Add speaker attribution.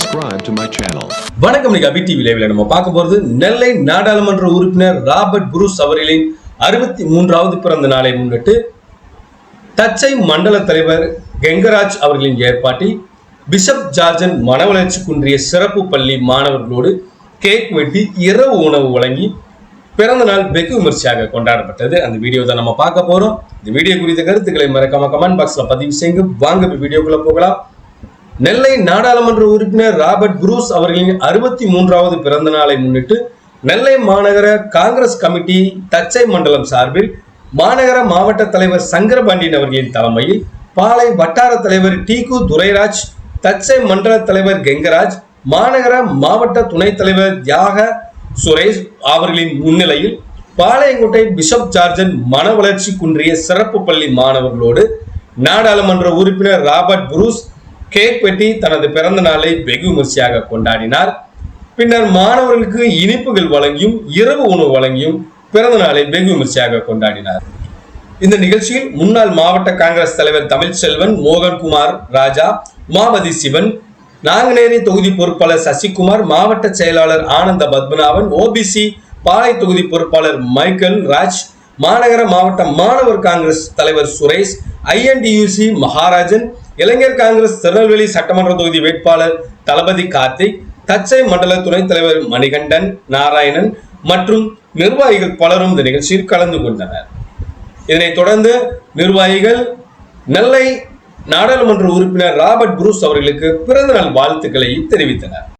Speaker 1: subscribe to my channel.
Speaker 2: வணக்கம் நீங்க அபி TV லைவ்ல நம்ம பார்க்க போறது நெல்லை நாடாளுமன்ற உறுப்பினர் ராபர்ட் புரூஸ் அவர்களின் அறுபத்தி மூன்றாவது பிறந்த நாளை முன்னிட்டு தச்சை மண்டல தலைவர் கெங்கராஜ் அவர்களின் ஏற்பாட்டில் பிஷப் ஜார்ஜன் மனவளர்ச்சி குன்றிய சிறப்பு பள்ளி மாணவர்களோடு கேக் வெட்டி இரவு உணவு வழங்கி பிறந்த நாள் வெகு விமர்சையாக கொண்டாடப்பட்டது. அந்த வீடியோ தான் நம்ம பார்க்க போறோம். இந்த வீடியோ குறித்த கருத்துக்களை மறக்காம கமெண்ட் பாக்ஸ்ல பதிவு செய்யுங்க வாங்க. வீடியோக்குள்ள போகலாம். நெல்லை நாடாளுமன்ற உறுப்பினர் ராபர்ட் புரூஸ் அவர்களின் அறுபத்தி மூன்றாவது பிறந்த நாளை முன்னிட்டு நெல்லை மாநகர காங்கிரஸ் கமிட்டி தச்சை மண்டலம் சார்பில் மாநகர மாவட்ட தலைவர் சங்கரபாண்டியன் அவர்களின் தலைமையில் பாளை வட்டார தலைவர் டிகு துரைராஜ் தச்சை மண்டல தலைவர் கெங்கராஜ் மாநகர மாவட்ட துணைத் தலைவர் தியாக சுரேஷ் அவர்களின் முன்னிலையில் பாளையங்கோட்டை பிஷப் ஜார்ஜன் மன வளர்ச்சி குன்றிய சிறப்பு பள்ளி மாணவர்களோடு நாடாளுமன்ற உறுப்பினர் ராபர்ட் புரூஸ் கேக் வெட்டி தனது பிறந்த நாளை வெகு விமர்சையாக கொண்டாடினார். பின்னர் மாணவர்களுக்கு இனிப்புகள் வழங்கியும் இரவு உணவு வழங்கியும் பிறந்த நாளை வெகு விமர்சையாக கொண்டாடினார். இந்த நிகழ்ச்சியில் முன்னாள் மாவட்ட காங்கிரஸ் தலைவர் தமிழ்ச்செல்வன் மோகன்குமார் ராஜா உமாபதி சிவன் நாங்குநேரி தொகுதி பொறுப்பாளர் சசிகுமார் மாவட்ட செயலாளர் ஆனந்த பத்மநாபன் ஓபிசி பாளை தொகுதி பொறுப்பாளர் மைக்கேல் ராஜ் மாநகர மாவட்ட மாணவர் காங்கிரஸ் தலைவர் சுரேஷ் ஐஎன்டியூசி மகாராஜன் இளைஞர் காங்கிரஸ் திருநெல்வேலி சட்டமன்ற தொகுதி வேட்பாளர் தளபதி கார்த்திக் தச்சை மண்டல துணைத் தலைவர் மணிகண்டன் நாராயணன் மற்றும் நிர்வாகிகள் பலரும் இந்த நிகழ்ச்சியில் கலந்து கொண்டனர். இதனைத் தொடர்ந்து நிர்வாகிகள் நெல்லை நாடாளுமன்ற உறுப்பினர் ராபர்ட் புரூஸ் அவர்களுக்கு பிறந்தநாள் வாழ்த்துக்களை தெரிவித்தனர்.